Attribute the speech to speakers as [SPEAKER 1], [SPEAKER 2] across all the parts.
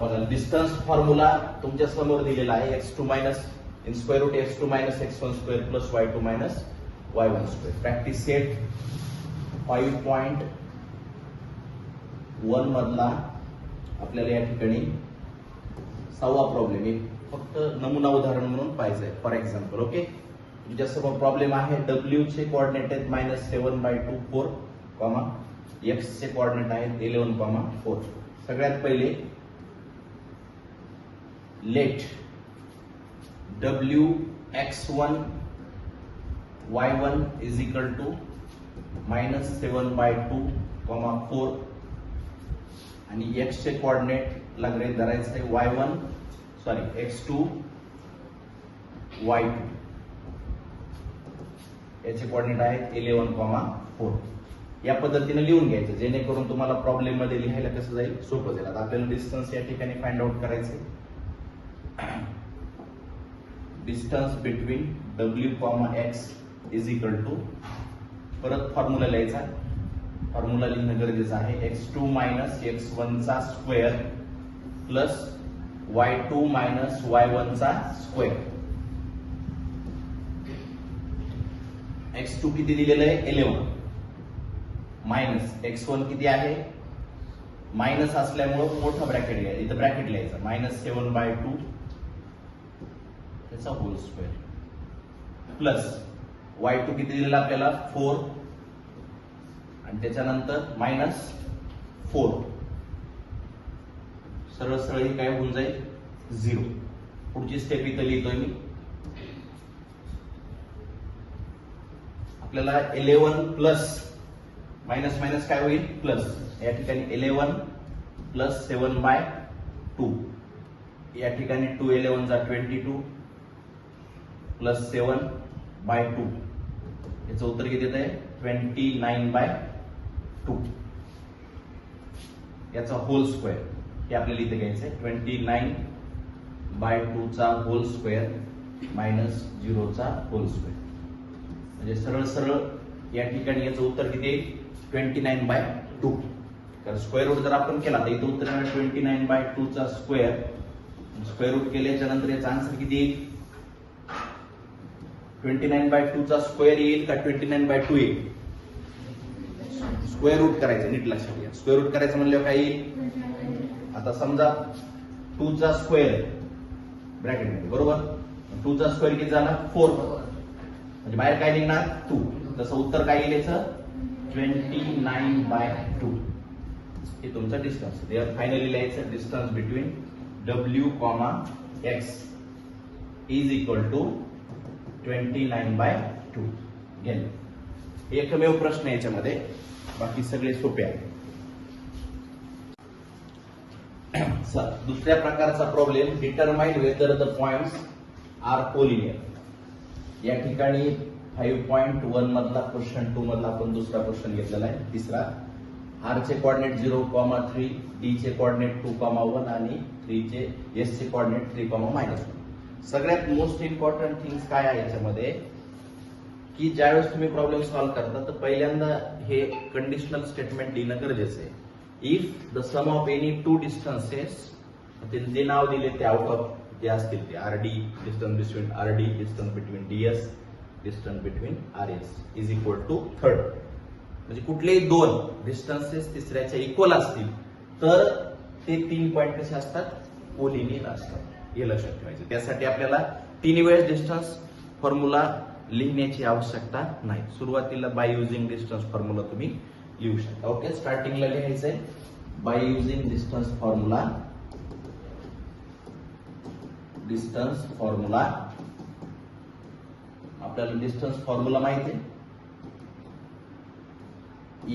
[SPEAKER 1] बघा distance formula तुमच्यासमोर दिलेला आहे x two minus in square root x two minus x one square plus y two minus y one square practice set five point one मधला आपल्याला या ठिकाणी सहावा प्रॉब्लेम आहे. फक्त नमुना उदाहरण म्हणून पाहिजे फॉर एक्झाम्पल ओके तुमच्यासमोर प्रॉब्लेम आहे डब्ल्यू चे कॉर्डिनेट आहेत minus seven by two four comma x चे कॉर्डिनेट आहेत इलेव्हन कॉमा फोर सगळ्यात पहिले let W x one y one to minus two minus seven by two comma four आणि एक्सचे चे कोऑर्डिनेट ला ग्रेट धरायचं आहे y one sorry x two y two याचे कोऑर्डिनेट आहेत इलेव्हन कॉमा फोर या पद्धतीने लिहून घ्यायचं जेणेकरून तुम्हाला प्रॉब्लेममध्ये लिहायला कसं जाईल सोपं जाईल. आता आपल्याला डिस्टन्स या ठिकाणी फाइंड आउट आहे distance between W comma x is equal to परत फॉर्म्युला लिहायचा फॉर्म्युला लिहिणं गरजेचं आहे. X two minus x वनचा square plus y two minus y वनचा square x two किती दिलेलं आहे? इलेवन मायनस एक्स वन किती आहे? मायनस असल्यामुळं मोठा ब्रॅकेट घ्यायचा इथं ब्रॅकेट लिहायचं. मायनस सेवन बाय टू त्याचा whole square plus y two किती दिलेला आपल्याला? फोर आणि त्याच्यानंतर मायनस फोर सरळ सरळ ही काय होऊन जाईल? झिरो पुढची स्टेप इथं लिहितोय मी. आपल्याला इलेवन प्लस मायनस मायनस काय होईल? प्लस या ठिकाणी eleven plus seven by two या ठिकाणी टू इलेवन जा twenty two plus seven by two याचं उत्तर किती येत आहे ट्वेंटी नाईन बाय टू याचा होल स्क्वेअर हे आपल्याला इथे घ्यायचं आहे ट्वेंटी नाईन बाय टू चा होल स्क्वेअर मायनस झिरोचा होल स्क्वेअर म्हणजे सरळ सरळ या ठिकाणी याचं उत्तर किती येईल? ट्वेंटी नाईन बाय टू तर स्क्वेअर रूट जर आपण केला तर इथं उत्तर ट्वेंटी नाईन बाय टू चा स्क्वेअर स्क्वेअर रूट केल्याच्यानंतर याचा आन्सर किती येईल? ट्वेंटी नाईन बाय टू चा स्क्वेअर येईल का ट्वेंटी नाईन बाय टू येईल? स्क्वेअर रूट करायचं नीट लक्षात घ्या. स्क्वेअर रूट करायचं म्हणलं काय येईल? आता समजा टू चा स्क्वेअर ब्रॅकेटमध्ये बरोबर? टू चा स्क्वेअर किती झाला? फोर म्हणजे बाहेर काय निघणार? टू तसं उत्तर काय येईल याचं? ट्वेंटी नाईन बाय टू हे तुमचं डिस्टन्स फायनली लिहायचं distance between W comma x is equal to twenty nine by two. गेले. एकमेव प्रश्न याच्यामध्ये. बाकी सगळे सोपे आहेत. सर दुसऱ्या प्रकारचा problem determine whether the point are collinear या ठिकाणी फाईव्ह पॉईंट वन मधला क्वेश्चन टू मधला आपण दुसरा क्वेश्चन घेतलेला आहे. तिसरा आर चे coordinate zero comma three D चे कॉर्डिनेट टू कॉमा वन आणि थ्री चे एस चे coordinate three comma minus one सगळ्यात मोस्ट इम्पॉर्टंट थिंग्स काय आहे याच्यामध्ये? की ज्यावेळेस तुम्ही प्रॉब्लेम सॉल्व्ह करता तर पहिल्यांदा हे कंडिशनल स्टेटमेंट लिहिणं गरजेचं आहे. If the sum of any two distances जे नाव दिले ते आउट ऑफ जे असतील ते R D distance between R D distance between D S distance between R S is equal to third म्हणजे कुठलेही दोन डिस्टन्सेस तिसऱ्याच्या इक्वल असतील तर ते तीन पॉईंट कसे असतात? कोलिनियर असतात. हे लक्षात ठेवायचं. त्यासाठी आपल्याला तिन्ही वेळेस डिस्टन्स फॉर्म्युला लिहिण्याची आवश्यकता नाही. सुरुवातीला बाय युझिंग डिस्टन्स फॉर्म्युला तुम्ही लिहू शकता. ओके स्टार्टिंगला लिहायचंय. By using distance formula distance formula आपल्याला डिस्टन्स फॉर्म्युला माहिती आहे.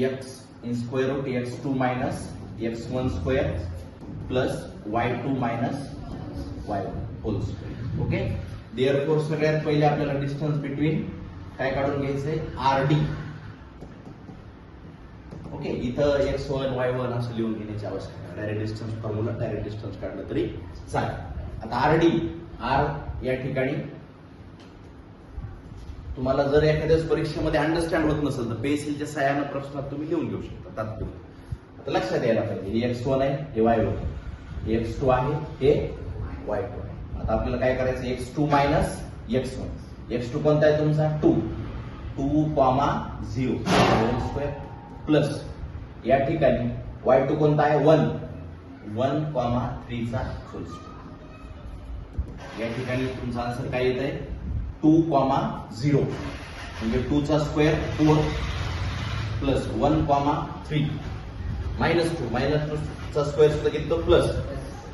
[SPEAKER 1] X in square root x two minus x one square plus y two minus y one whole square okay therefore सगळ्यात पहिले आपल्याला डिस्टन्स बिटवीन काय काढून घ्यायचंय? आर डी ओके इथं एक्स वन वाय वन असं लिहून घेण्याची आवश्यकता direct distance formula direct distance काढलं तरी चालेल. आता आर डी आर या ठिकाणी तुम्हाला जर एखाद्याच परीक्षेमध्ये अंडरस्टँड होत नसेल तर पेन्सिलच्या सहाय्यानं प्रश्नात तुम्ही लिहून घेऊ शकता तात्पुरतं. आता लक्षात यायला पाहिजे हे एक्स वन आहे हे वाय वन एक्स टू आहे हे वाय टू आहे आता आपल्याला काय करायचं? X two minus x one x two कोणता आहे तुमचा? Two two comma zero square plus या ठिकाणी वाय टू कोणता आहे? वन वन कॉमा थ्रीचा होल स्क्वेअर या ठिकाणी तुमचा आन्सर काय येत आहे टू कॉमा झिरो म्हणजे टूचा square four plus one comma three minus two minus two चा स्क्वेअर सुद्धा घेतो प्लस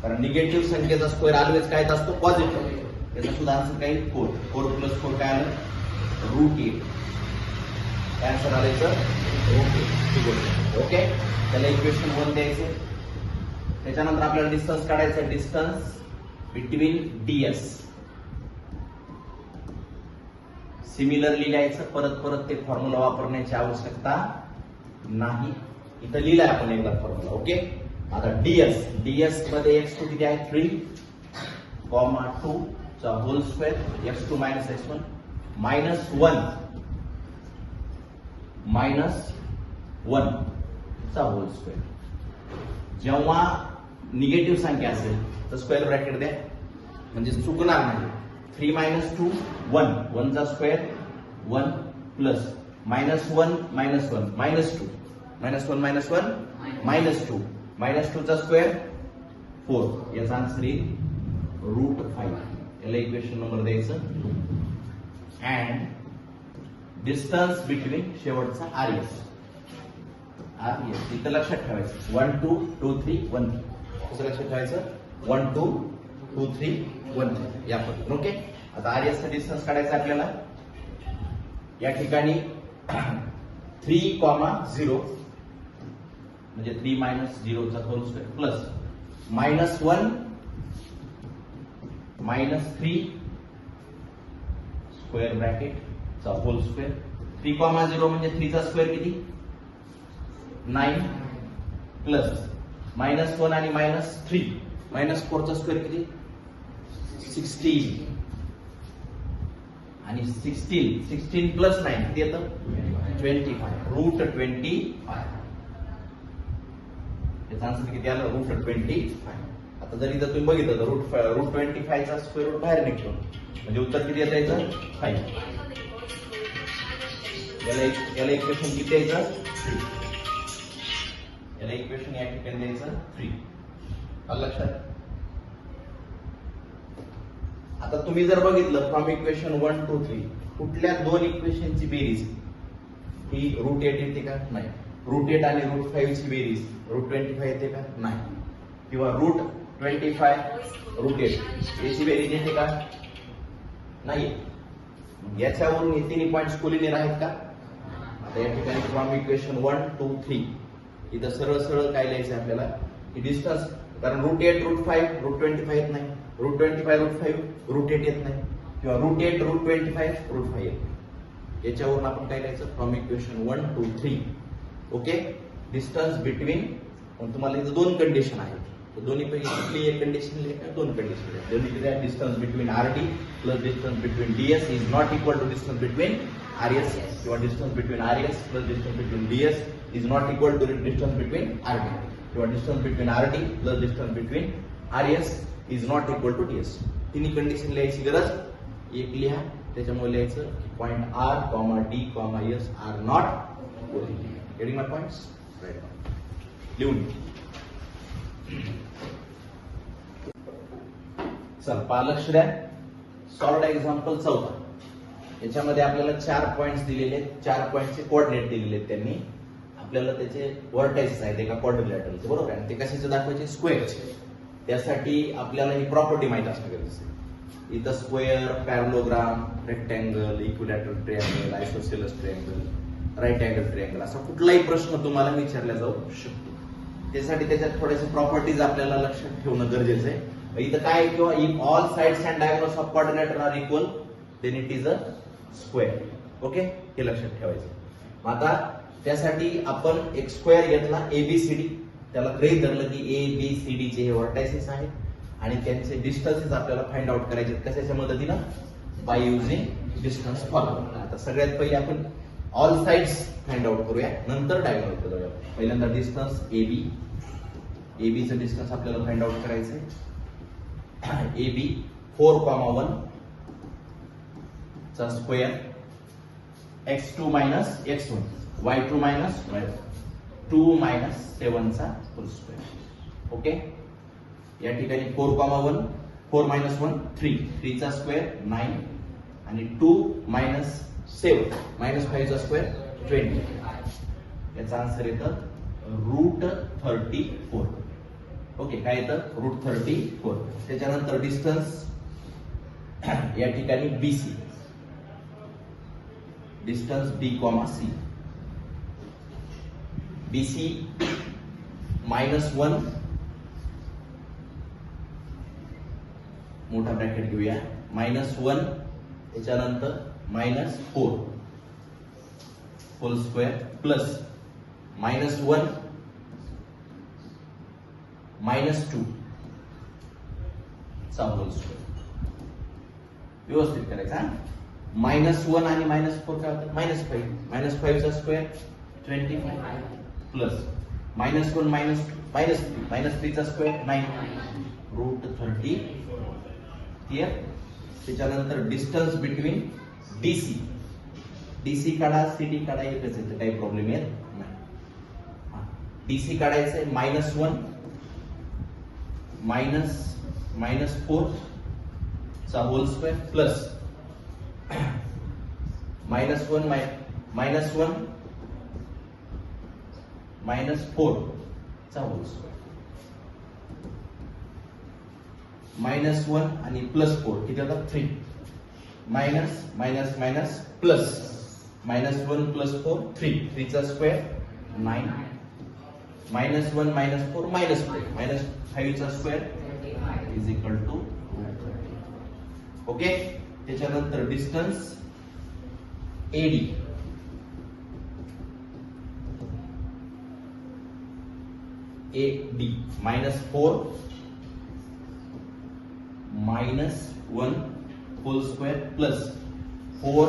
[SPEAKER 1] कारण निगेटिव्ह संख्येचा स्क्वेअर ऑलवेज काय असतो? पॉझिटिव्ह त्याचा सुद्धा आन्सर काय? फोर फोर प्लस फोर काय आलं? रूट एट आन्सर आलं याचं? ओके ओके त्याला इक्वेशन वन द्यायचं. त्याच्यानंतर आपल्याला डिस्टन्स काढायचं. डिस्टन्स बिटवीन डीएस सिमिलरली लिहायचं. परत परत ते फॉर्म्युला वापरण्याची आवश्यकता नाही. इथं लिहिलंय आपण एकदा फॉर्म्युला ओके आता डीएस डीएसमध्ये एक्स टू किती आहे थ्री कॉमा टू चा whole square x two minus x one minus one minus one चा होल स्क्वेअर जेव्हा निगेटिव्ह संख्या असेल तर स्क्वेअर ब्रॅकेट द्या. म्हणजे चुकणार नाही. Three minus two one वनचा square one plus minus one minus one minus two minus one minus one minus two minus टूचा square four याचा आन्सर येईल रूट फाईव्ह याला इक्वेशन नंबर द्यायचं. अँड डिस्टन्स बिटवीन शेवटचा R S R S इथं लक्षात ठेवायचं. One two two three one three कसं लक्षात ठेवायचं. One two two three one three या पद्धतीने ओके आता आर एसचा डिस्टन्स काढायचा आपल्याला. या ठिकाणी थ्री कॉमा झिरो म्हणजे three minus झिरोचा whole square plus minus one minus three square bracket चा whole square. Three comma zero म्हणजे थ्रीचा स्क्वेअर किती? नाईन प्लस मायनस वन आणि मायनस थ्री. मायनस फोरचा स्क्वेअर किती? सिक्स्टीन. आणि सिक्स्टीन सिक्स्टीन प्लस नाईन किती येतं? Twenty five. Root twenty five. याचा आन्सर किती आलं? रूट ट्वेंटी फाय आता जर इथं तुम्ही बघितलं तर रूट रूट ट्वेंटी फायचा स्क्वेअर रूट बाहेर निघतो. म्हणजे उत्तर किती येतं यायचं फाईव्ह याला एक- याला इक्वेशन किती यायचं? थ्री याला इक्वेशन या ठिकाणी द्यायचं? थ्री आलं लक्षात? आता तुम्ही जर बघितलं from equation one two three कुठल्या दोन इक्वेशनची बेरीज? ही रूट एट येते का? नाही. रूट एट आणि रूट फाईव्ह ची बेरीज रूट ट्वेंटी फाय येते का? नाही. किंवा root twenty five root eight याची बेरीज येते का? नाही याच्यावरून हे तिन्ही पॉईंट कोलिनियर आहेत का? आता या ठिकाणी from equation one two three इथं सरळ सरळ काय लिहायचं आहे आपल्याला? की डिस्टन्स कारण root eight root five root twenty five येत नाही. Root twenty five root five root eight येत नाही. किंवा root eight root twenty five root five येत नाही. याच्यावरून आपण काय लिहायचं? From equation one two three okay distance between तुम्हाला इथं दोन कंडिशन आहेत. तर दोन्ही पैकी कुठली एक कंडिशन लिहा दोन कंडिशन आहेत दोन्ही लिहा distance between R D plus distance between D S is not equal to distance between R S किंवा distance between R S plus distance between D S is not equal to distance between R D किंवा distance between R D plus distance between R S is not equal to D S तिन्ही condition लिहायची गरज? एक लिहा. त्याच्यामुळे लिहायचं point R comma D comma S R not getting my points? Points right लिहून घे. चल पहा लक्ष द्या सॉल्ड एक्झाम्पल चौथा. याच्यामध्ये आपल्याला चार पॉइंट दिलेले आहेत. चार पॉइंटचे कोऑर्डिनेट दिलेले आहेत त्यांनी. आपल्याला त्याचे वर्टायसेस आहेत एका क्वाड्रिलॅटरलचे बरोबर? आहे आणि ते कशाचे दाखवायचे? स्क्वेअरचे त्यासाठी आपल्याला ही प्रॉपर्टी माहीत असणं गरजेचं आहे. इथं square parallelogram rectangle equilateral triangle isosceles triangle right angle triangle असा कुठलाही प्रश्न तुम्हाला विचारला जाऊ शकतो. त्यासाठी त्याच्यात थोड्याशा प्रॉपर्टीज आपल्याला लक्षात ठेवणं गरजेचं आहे. इथं काय किंवा if all sides and diagonals of quadrilateral are equal then it is a square okay हे लक्षात ठेवायचं. मग आता त्यासाठी आपण एक स्क्वेअर घेतला एबीसीडी त्याला गृहीत धरलं की ए बी सी डी चे हे वर्टायसेस आहेत. आणि त्यांचे डिस्टन्सेस आपल्याला फाइंड आउट करायचे आहेत. कशाच्या मदतीनं? बाय युझिंग डिस्टन्स फॉलो आता सगळ्यात पहिले आपण ऑल साइड्स फाइंड आउट करूया. नंतर डायगोनल करूया. पहिल्यांदा डिस्टन्स ए बी ए बीचं डिस्टन्स आपल्याला फाइंड आउट करायचं A B four comma one चा square x two minus x one y two minus y two minus सेवनचा full square okay या ठिकाणी four comma one four minus one three थ्रीचा square nine आणि two minus seven minus फाईव्हचा square twenty याचा answer येतं root thirty four okay काय येतं? Root thirty four त्याच्यानंतर distance या ठिकाणी B C distance B comma C B C minus one मोठा ब्रॅकेट घेऊया. मायनस वन त्याच्यानंतर minus four whole square plus minus one minus two चा होल स्क्वेअर व्यवस्थित करायचा मायनस वन आणि मायनस फोर काय होतं? Minus five minus फाईव्हचा square twenty five plus minus one minus minus three minus थ्रीचा square nine root thirty clear त्याच्यानंतर distance between DC DC काढा CD काढा एकच येतं. काही प्रॉब्लेम येत नाही. डीसी काढायचंय minus one minus minus four चा whole square plus minus one minus one minus four चा होल स्क्वेअर मायनस वन आणि प्लस फोर किती होतात? Three minus minus minus plus minus one plus four three थ्रीचा square nine minus one minus four minus four minus फाईव्हचा square is equal to okay त्याच्यानंतर distance AD A D minus four minus one whole square plus four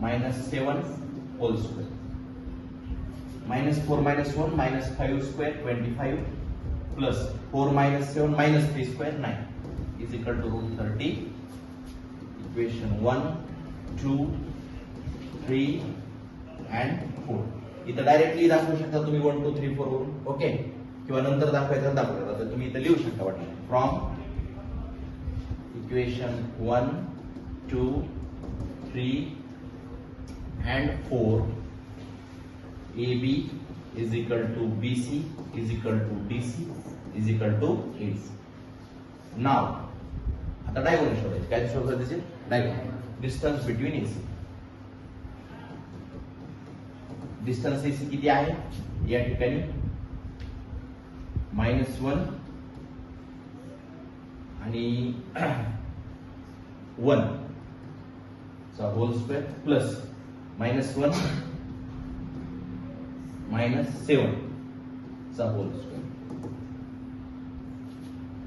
[SPEAKER 1] minus seven whole square minus four minus one minus five square twenty five plus four minus seven minus three square nine is equal to root thirty equation one two three and four इथं directly दाखवू शकता तुम्ही one two three four वरून. Okay किंवा नंतर दाखवायचं दाखवू शकता. तर तुम्ही इथं लिहू शकता वाटलं from equation one two three and four A B is to to is equal is DC to equal to is Now, to A C नाव आता डायगोनल शोधायचे. काय शोधायचे त्याचे diagonal distance between A C distance AC किती आहे? या ठिकाणी. Minus one आणि वन. चा whole square plus minus one minus seven चा whole square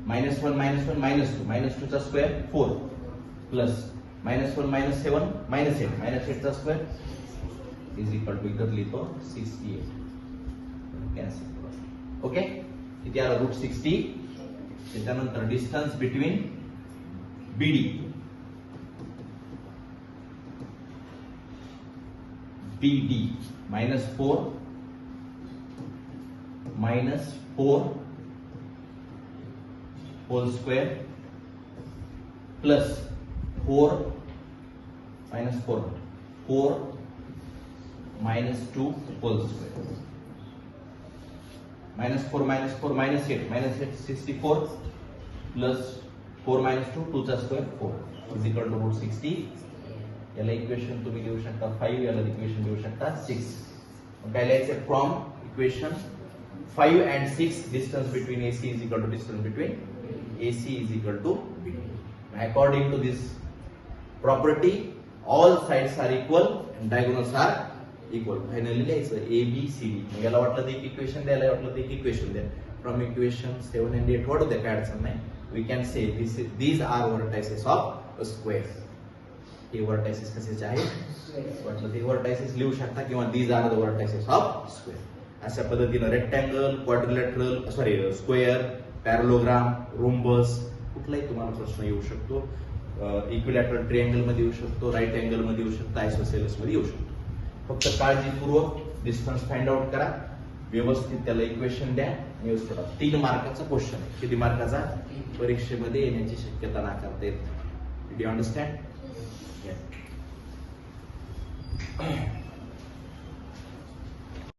[SPEAKER 1] minus one minus one minus two minus two चा square four plus minus one minus seven minus eight minus eight चा square is equal to इतर लिहितो sixty eight cancel okay किती आला root sixty त्याच्यानंतर distance between BD BD minus four minus four whole square plus four minus four four minus two whole square minus four minus four minus eight minus eight sixty four plus four minus two टूचा square four is equal to root sixty याला equation तुम्ही लिहू शकता five याला equation लिहू शकता six काय लिहायचं? From equation five and six distance between A C is equal to distance between A C is equal to B according to this property all sides are equal diagonals are equal finally लिहायचं A B C D याला वाटलं एक equation द्यायला वाटलं ते एक equation द्या. From equation seven and eight वाढू द्या काय अडचण नाही. We can say this these are vertices of square हे वर्टायसेस कशाचे आहेत वाटलं ते वर्टायसेस लिहू शकता किंवा these are the of square अशा पद्धतीनं rectangle quadrilateral sorry square parallelogram rhombus कुठलाही तुम्हाला प्रश्न येऊ शकतो. इक्विलॅटरल ट्रिअँगलमध्ये येऊ शकतो राईट अँगलमध्ये येऊ शकतो आयसोसेलसमध्ये येऊ शकतो. फक्त काळजीपूर्वक डिस्टन्स फाइंड आउट करा. व्यवस्थित त्याला इक्वेशन द्या. करा. तीन मार्काचा क्वेश्चन आहे. किती मार्काचा परीक्षेमध्ये येण्याची शक्यता नाकारता येत डू अंडरस्टँड Yeah.